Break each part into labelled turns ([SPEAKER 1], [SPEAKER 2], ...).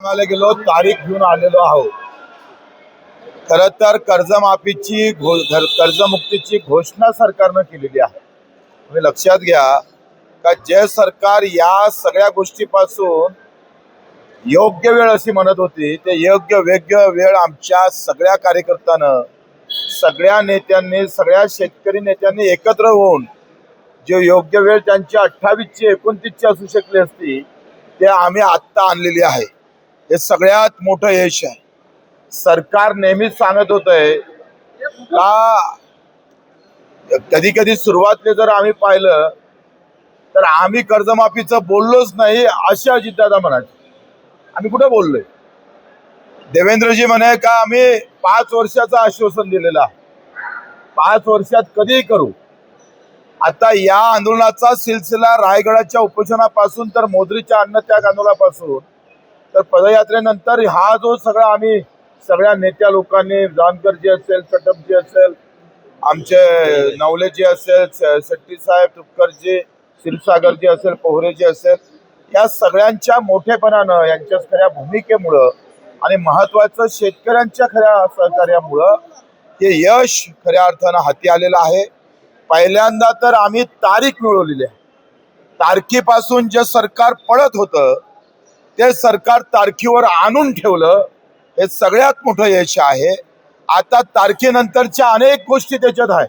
[SPEAKER 1] गेलो तारीख घेऊन आलेलो आहोत. खर तर कर्जमाफीची घो कर्जमुक्तीची घोषणा सरकारनं केलेली आहे. तुम्ही लक्षात घ्या का जे सरकार या सगळ्या गोष्टीपासून योग्य वेळ अशी म्हणत होती ते योग्य वेग्य वेळ आमच्या सगळ्या कार्यकर्त्यानं सगळ्या नेत्यांनी सगळ्या शेतकरी नेत्यांनी एकत्र होऊन जे योग्य वेळ त्यांची अठ्ठावीसची एकोणतीसची असू शकली असती ते आम्ही आत्ता आणलेली आहे. हे सगळ्यात मोठं यश आहे. सरकार नेहमीच सांगत होतंय का कधी कधी सुरुवातले जर आम्ही पाहिलं तर आम्ही कर्जमाफीचं बोललोच नाही असे अजितदादा म्हणाले आम्ही कुठे बोललोय? देवेंद्रजी म्हणे का आम्ही पाच वर्षाचं आश्वासन दिलेलं पाच वर्षात कधीही करू. आता या आंदोलनाचा सिलसिला रायगडाच्या उपोषणापासून तर मोदरीच्या अन्नत्याग आंदोलनापासून तर पदयात्रेनंतर हा जो सगळा आम्ही सगळ्या नेत्या लोकांनी जानकरजी असेल चटपजी असेल आमचे नवलेजी असेल स- शेट्टी साहेब तुपकरजी क्षीरसागरजी असेल पोहरेजी असेल या सगळ्यांच्या मोठेपणानं यांच्या खऱ्या भूमिकेमुळं आणि महत्वाचं शेतकऱ्यांच्या खऱ्या सहकार्यामुळं हे यश खऱ्या अर्थानं हाती आलेलं आहे. पहिल्यांदा तर आम्ही तारीख मिळवलेली आहे. तारखेपासून जे सरकार पळत होतं ते सरकार तारखेवर आणून ठेवलं हे सगळ्यात मोठं यश आहे. आता तारखेनंतरच्या अनेक गोष्टी त्याच्यात आहे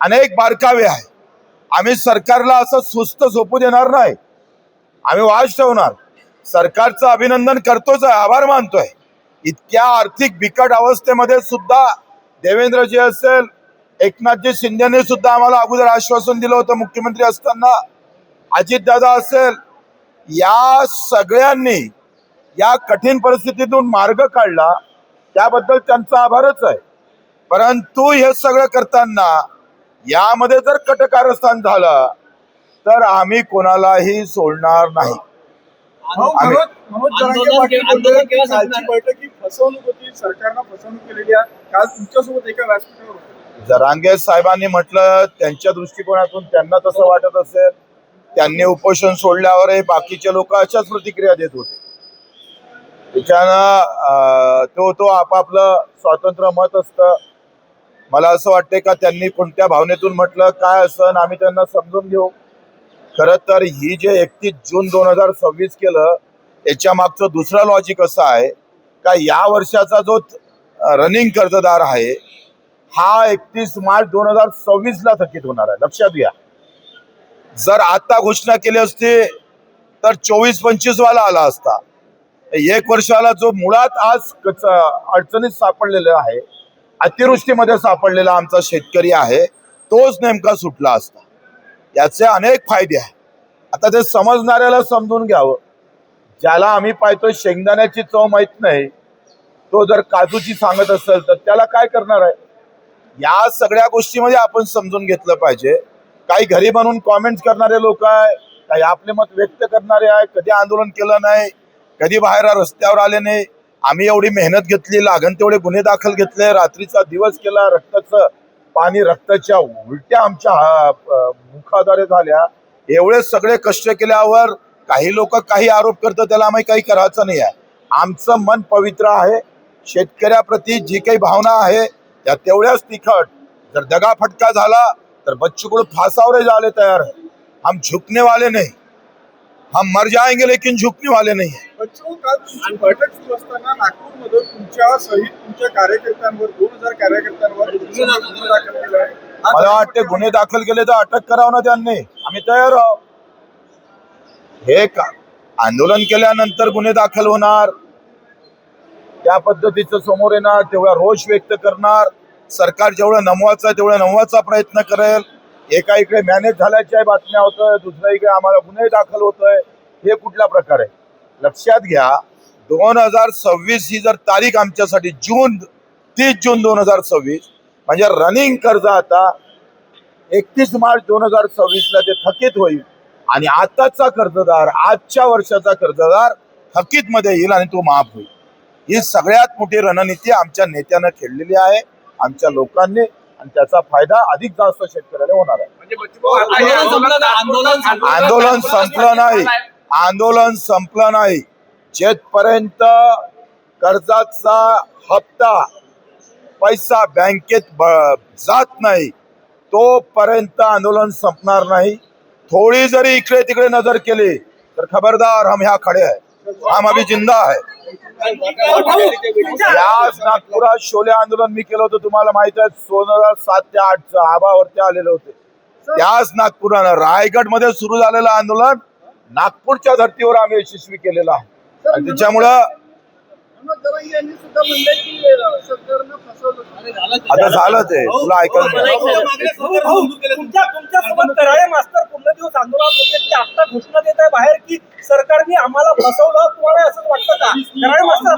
[SPEAKER 1] अनेक बारकावे आहे आम्ही सरकारला असं सुस्त झोपू देणार नाही. आम्ही वाज ठेवणार. सरकारचं अभिनंदन करतोच आहे आभार मानतोय. इतक्या आर्थिक बिकट अवस्थेमध्ये सुद्धा देवेंद्रजी असेल एकनाथजी शिंदेने सुद्धा आम्हाला अगोदर आश्वासन दिलं होतं मुख्यमंत्री असताना. अजितदादा असेल या सगळ्यांनी या कठीण परिस्थितीतून मार्ग काढला त्याबद्दल त्यांचा आभारच आहे. परंतु हे सगळं करताना यामध्ये जर कटकारस्थान झालं तर आम्ही कोणालाही सोडणार नाही.
[SPEAKER 2] ही
[SPEAKER 1] जरांगे साहेबांनी म्हटलं त्यांच्या दृष्टिकोनातून त्यांना तसं वाटत असेल. त्यांनी उपोषण सोडल्यावरही बाकीचे लोक अशाच प्रतिक्रिया देत होते. त्याच्यानं तो तो आपापलं स्वातंत्र्य मत असतं. मला असं वाटतंय का त्यांनी कोणत्या भावनेतून म्हटलं काय असं आम्ही त्यांना समजून घेऊ. खरं तर ही जे एकतीस जून दोन हजार सव्वीस केलं याच्या मागचं दुसरं लॉजिक असं आहे का या वर्षाचा जो रनिंग कर्जदार आहे हा एकतीस मार्च दोन हजार सव्वीसला थकीत होणार आहे. लक्षात घ्या. जर आता घोषणा केली असती तर चोवीस पंचवीस वाला आला असता. एक वर्षाला जो मुळात आज कच- अडचणीत सापडलेला आहे अतिवृष्टीमध्ये सापडलेला आमचा शेतकरी आहे तोच नेमका सुटला असता. याचे अनेक फायदे आहेत. आता ते समजणाऱ्याला समजून घ्यावं. ज्याला आम्ही पाहतो शेंगदाण्याची चव माहीत नाही तो जर काजूची सांगत असेल तर त्याला काय करणार आहे? या सगळ्या गोष्टीमध्ये आपण समजून घेतलं पाहिजे. काही घरी बनवून कॉमेंट करणारे लोक आहे काही आपले मत व्यक्त करणारे आहे कधी आंदोलन केलं नाही कधी बाहेर रस्त्यावर आले नाही. आम्ही एवढी मेहनत घेतली लागण तेवढे गुन्हे दाखल घेतले रात्रीचा दिवस केला रक्ताचं पाणी रक्ताच्या उलट्या आमच्या मुखाद्वारे झाल्या. एवढे सगळे कष्ट केल्यावर काही लोक काही आरोप करतात त्याला आम्ही काही करायचं नाही आहे. आमचं मन पवित्र आहे. शेतकऱ्याप्रती जी काही भावना आहे त्या तेवढ्याच तिखट. जर दगा फटका झाला तर बच्चू फासावर जाले तयार है। हम झुकने वाले नहीं। हम मर जाएंगे लेकिन झुकने वाले नहीं है।
[SPEAKER 2] बच्चू काल तुमची बैठक सुरू असताना नागपूरमध्ये तुमच्या सहित तुमच्या कार्यकर्त्यांवर दोन हजार कार्यकर्त्यांवर गुन्हे दाखल केला आहे हा
[SPEAKER 1] मला वाटते गुन्हे दाखल केले तर अटक करावं ना त्यांनी। आम्ही तयार आहोत। हे का? आंदोलन केल्यानंतर गुन्हे दाखल होणार। त्या पद्धतीचं समोर येणार तेवढा रोष व्यक्त करणार। सरकार जेवढं नमवायचं तेवढं नमवायचा प्रयत्न करेल. एका इकडे मॅनेज झाल्याच्या बातम्या होतोय दुसऱ्या इकडे आम्हाला गुन्हे दाखल होतोय. हे कुठला प्रकार आहे? लक्षात घ्या दोन हजार सव्वीस ही जर तारीख आमच्यासाठी जून तीस जून दोन हजार सव्वीस म्हणजे रनिंग कर्ज आता एकतीस मार्च दोन हजार सव्वीसला ते थकीत होईल. आणि आताचा कर्जदार आजच्या वर्षाचा कर्जदार थकीत मध्ये येईल आणि तो माफ होईल. ही सगळ्यात मोठी रणनीती आमच्या नेत्यानं खेळलेली आहे. आमच्या लोकांनी आणि त्याचा फायदा अधिक जास्त शेतकऱ्याला होणार आहे.
[SPEAKER 2] म्हणजे
[SPEAKER 3] आंदोलन संपलं
[SPEAKER 1] नाही. आंदोलन संपलं नाही. जेथपर्यंत कर्जाचा हप्ता पैसा बँकेत ब- जात नाही तोपर्यंत आंदोलन संपणार नाही. थोडी जरी इकडे तिकडे नजर केली तर खबरदार हम ह्या खडे आहे हम अभी जिंदा आहे याच नागपुरात शोले आंदोलन मी केलं होतं तुम्हाला माहीत आहे दोन हजार सात ते आठचं आबावरती आलेले होते. त्याच नागपुरानं रायगडमध्ये सुरू झालेलं आंदोलन नागपूरच्या धर्तीवर आम्ही यशस्वी केलेलं आहे. आणि त्याच्यामुळं आता झालं ते तुला ऐकायला हो,
[SPEAKER 3] हो, हो, तुमच्या तुमच्या कराळे मास्तर पूर्ण दिवस आंदोलन होते ते आता घोषणा देत आहे बाहेर की सरकारने आम्हाला फसवलं तुम्हाला असंच वाटतं का? मास्तर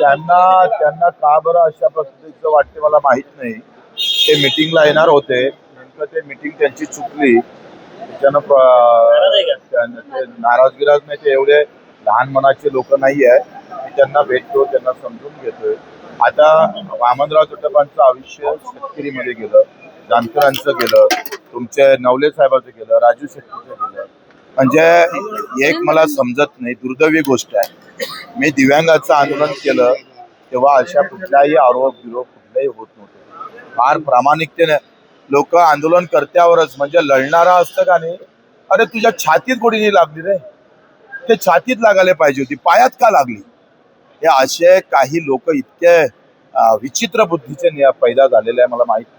[SPEAKER 1] त्यांना. त्यांना का बरं अशा पद्धतीचं वाटते मला माहीत नाही. ते मिटिंगला येणार होते. नेमकं ते मिटिंग त्यांची चुकली. त्याच्यानं नाराज गिराज नाही ते एवढे लहान मनाचे लोक नाही आहे. मी त्यांना भेटतो त्यांना समजून घेतोय. आता वामनराव चटपांचं आयुष्य शेतकरीमध्ये गेलं जानकरांचं गेलं तुमचे नवले साहेबाचं गेलं राजू शेट्टीचं गेलं. म्हणजे एक मला समजत नाही दुर्दैवी गोष्ट आहे. मी दिव्यांगाचं आंदोलन केलं तेव्हा अशा कुठल्याही आरोप बिरोप कुठल्याही होत नव्हते. फार प्रामाणिकतेने लोक आंदोलन करत्यावरच म्हणजे लढणारा असतं का नाही? अरे तुझ्या छातीत गोडी नाही लागली रे. ते छातीत लागायला पाहिजे होती पायात का लागली? हे असे काही लोक इतके विचित्र बुद्धीचे पैदा झालेले आहे मला माहीत नाही.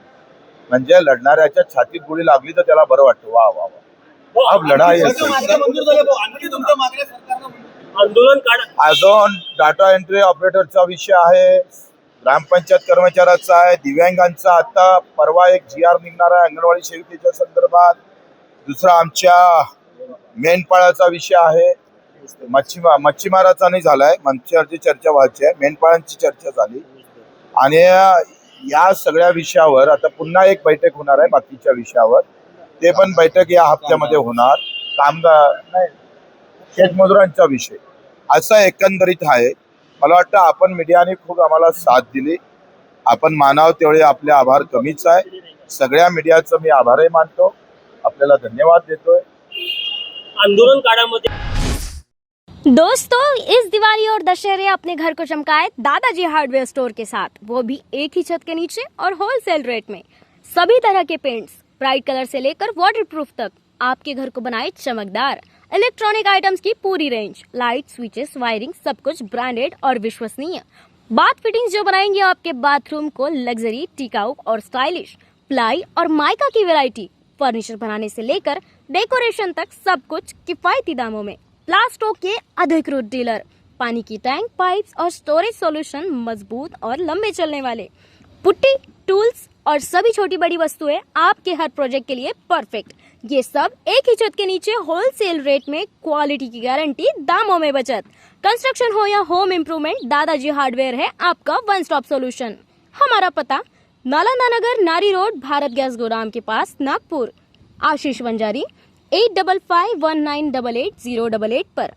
[SPEAKER 1] म्हणजे लढणाऱ्याच्या छातीत गोळी लागली तर त्याला बरं वाटतं. वा वा वा. अब लढाई आहे
[SPEAKER 3] आंदोलन काढ.
[SPEAKER 1] अजून डाटा एंट्री ऑपरेटरचा विषय आहे. ग्रामपंचायत कर्मचाऱ्याचा आहे दिव्यांगांचा. आता परवा एक जी आर निघणार आहे अंगणवाडी सेविकेच्या संदर्भात. दुसरा आमच्या मेंढपाळाचा विषय आहे. मच्छीमार मच्छीमाराचा नाही झालाय. मच्छीमारची चर्चा व्हायची आहे. मेंढपाळांची चर्चा झाली. आणि या सगळ्या विषयावर आता पुन्हा एक बैठक होणार आहे बाकीच्या विषयावर. ते पण बैठक या हप्त्यामध्ये होणार. कामगार नाही. शेतमजुरांचा विषय. असं एकंदरीत आहे. मला वाटतं आपण मीडियाने खूप आम्हाला साथ दिली. आपण मानाव तेवढे आपले आभार कमीच आहे. सगळ्या मीडियाचं मी आभारही मानतो. आपल्याला धन्यवाद देतोय.
[SPEAKER 3] आंदोलन काढामध्ये
[SPEAKER 4] दोस्तों इस दिवाली और दशहरे अपने घर को चमकाए दादाजी हार्डवेयर स्टोर के साथ। वो भी एक ही छत के नीचे और होलसेल रेट में। सभी तरह के पेंट्स ब्राइट कलर से लेकर वाटरप्रूफ तक। आपके घर को बनाए चमकदार इलेक्ट्रॉनिक आइटम्स की पूरी रेंज लाइट स्विचेस वायरिंग सब कुछ ब्रांडेड और विश्वसनीय। बाथ फिटिंग्स जो बनाएँगे आपके बाथरूम को लग्जरी टिकाऊ और स्टाइलिश प्लाई और माइका की वैरायटी फर्नीचर बनाने से लेकर डेकोरेशन तक सब कुछ किफायती दामों में। प्लास्टो के अधिकृत डीलर पानी की टैंक पाइप्स और स्टोरेज सॉल्यूशन मज़बूत और लंबे चलने वाले। पुट्टी टूल्स और सभी छोटी बड़ी वस्तुएँ आपके हर प्रोजेक्ट के लिए परफेक्ट। ये सब एक ही छत के नीचे होलसेल रेट में क्वालिटी की गारंटी दामों में बचत। कंस्ट्रक्शन हो या होम इम्प्रूवमेंट दादाजी हार्डवेयर है आपका वन स्टॉप सोल्यूशन हमारा पता, नालंदा नगर, नारी रोड, भारत गैस गोदाम के pass, Nagpur. Ashish Vanjari eight double five one nine double eight zero double eight पर।